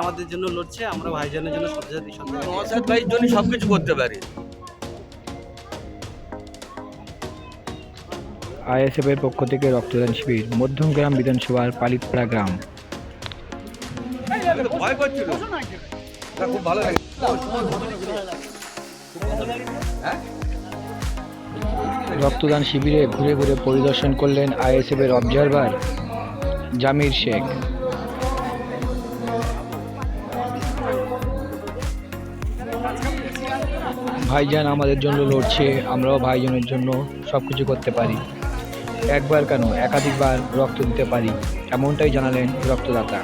আমাদের জন্য লড়ছে আমরা ভাইজানের জন্য জায়গায় নওসাদ ভাইয়ের জন্য সব কিছু করতে পারি। আইএসএফ এর পক্ষ থেকে রক্তদান শিবির মধ্যমগ্রাম বিধানসভার পালিতপাড়া গ্রাম। ভয় করছিল। খুব ভালো লাগে। রক্তদান শিবিরে ঘুরে ঘুরে পরিদর্শন করলেন আইএসএফ এর অবজারভার জামির শেখ। ভাইজান আমাদের জন্য লড়ছে আমরাও ভাইজানের জন্য সব কিছু করতে পারি। একবার কেন একাধিকবার রক্ত দিতে পারি এমনটাই জানালেন রক্তদাতা।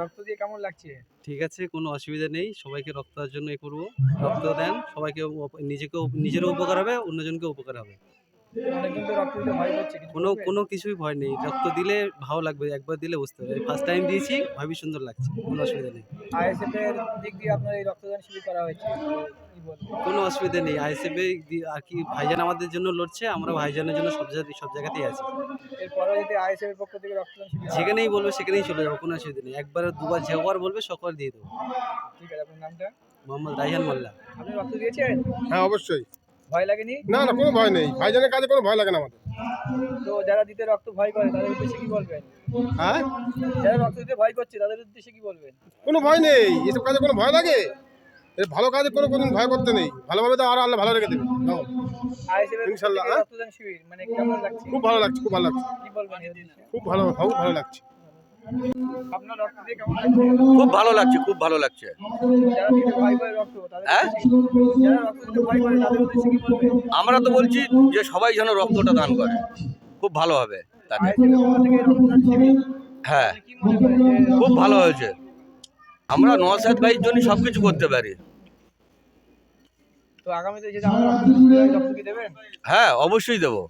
রক্ত দিয়ে কেমন লাগছে? ঠিক আছে কোনো অসুবিধা নেই সবাইকে রক্ত দেওয়ার জন্য এ করব। রক্ত দেন সবাইকে নিজেকেও নিজেরও উপকার হবে অন্যজনকে উপকার হবে। অনেকজন তো রক্ত দিতে ভয় করছে কোনো কোনো কিছুই ভয় নেই। রক্ত দিলে ভালো লাগবে একবার দিলে বুঝতে পারবে ফার্স্ট টাইম দিয়েছি ভাবি সুন্দর লাগছে কোনো অসুবিধা নেই। আইএসএফ এর দিক দিয়ে আপনার এই রক্তদান শিবির করা হয়েছে কোনো অসুবিধা নেই আইএসএফে আর কি ভাইজান আমাদের জন্য লড়ছে আমরা ভাইজানের জন্য সব জায়গায় সব জায়গাতেই আছি। এরপরে যদি আইএসএফ এর পক্ষ থেকে রক্তদান শিবির যেখানেই বলবে সেখানেই চলে যাব কোনো অসুবিধা নেই। একবার দুবার যেবার বলবে সকল দিয়ে দেবো। ঠিক আছে আপনার নামটা? মোহাম্মদ রাইহান মোল্লা। আপনি রক্ত দিয়েছেন? হ্যাঁ অবশ্যই। ভয় লাগেনি? না না কোনো ভয় নেই। ভাইজানের কাজে কোনো ভয় লাগে না আমাদের। তো যারা দিতে রক্ত ভয় করে তাদের উদ্দেশ্যে কি বলবেন? হ্যাঁ? যারা রক্ত দিতে ভয় করছে তাদের উদ্দেশ্যে কি বলবেন? কোনো ভয় নেই। এসব কাজে কোনো ভয় লাগে? এর ভালো কাজে কোনো কোনো ভয় করতে নেই। ভালোভাবে তো আরও আল্লাহ ভালো রেখে দেবে। ইনশাল্লাহ, থেকে হ্যাঁ? শিবির মানে লাগছে? খুব ভালো লাগছে খুব ভালো লাগছে? খুব ভালো খুব ভালো লাগছে। খুব ভালো লাগছে খুব ভালো লাগছে। হ্যাঁ? আমরা তো বলছি যে সবাই যেন রক্তটা দান করে। খুব ভালো হবে তাতে। হ্যাঁ। খুব ভালো হয়েছে। আমরা নওসাদ ভাইয়ের জন্য সব কিছু করতে পারি। হ্যাঁ অবশ্যই দেবো।